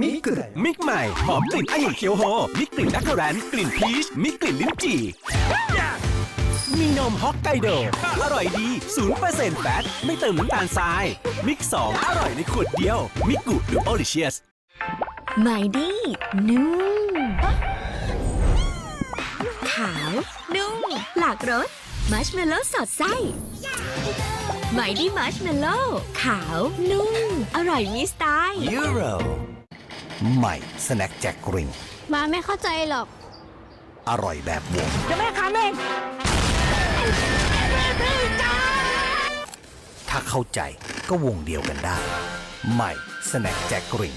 มิกเกลืมิกใหม่หอมกลิ่นองุ่นเขียวโฮมิกกลิ่นดักคาแรนกลิ่นพีชมิกกลิ่นลิ้นจี่มีนมฮอกไกโด อร่อยดีศูนย์เปอร์เซ็นต์แฟตไม่เติมน้ำตาลทราย มิกสองอร่อยในขวดเดียว มิกกูดหรือโอริเชียสไม่ดีนุ่มขาว นุ่ม หลากรสมัชเมลโล่สอดไส้ไม่ดีมัชเมลโล่ขาว นุ่ม อร่อยมีสไตล์ยูโร ใหม่สแน็คแจ็คกริงมาไม่เข้าใจหรอก อร่อยแบบวงจะแม่ค้าเองถ้าเข้าใจก็วงเดียวกันได้ ใหม่สแน็คแจ็คกริง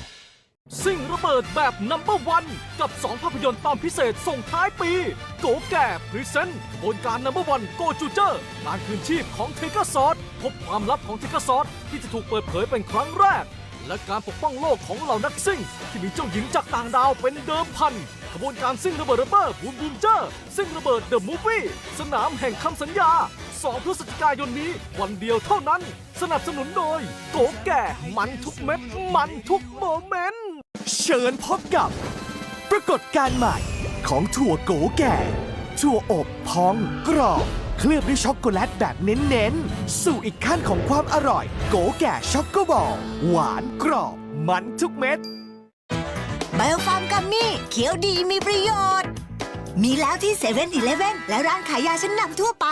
สิ่งระเบิดแบบนัมเบอร์วันกับ 2 ภาพยนตร์ตอนพิเศษส่งท้ายปี โกแก่พรีเซนต์บนการนัมเบอร์วันโกจูเจอร์การคืนชีพของเทกซอสพบความลับของเทกซอสที่จะถูกเปิดเผยเป็นครั้งแรก และการปกป้องโลกของเหล่านักซิ่ง ที่มีเจ้าหญิงจากต่างดาวเป็นเดิมพันขบวนการซิ่งระเบิดระเบ้อบูมบูมเจอร์ซิ่งระเบิดเดอะมูฟวี่สนามแห่งคำสัญญา 2 พฤศจิกายนนี้วันเดียวเท่านั้น สนับสนุนโดย โกแก่มันทุกเม็ดมันทุกโมเมนต์เชิญพบกับ ปรากฏการณ์ใหม่ของถั่วโกแก่ ถั่วอบพองกรอบ เคลือบด้วยช็อกโกแลตแบบเน้นๆ สู่อีกขั้นของความอร่อย โกแก่ช็อกโกบอล หวานกรอบ มันทุกเม็ด ไบโอฟาร์มกัมมี่เขียวดีมีประโยชน์ มีแล้วที่เซเว่นอีเลฟเว่นและร้านขายยาชั้นนำทั่วไป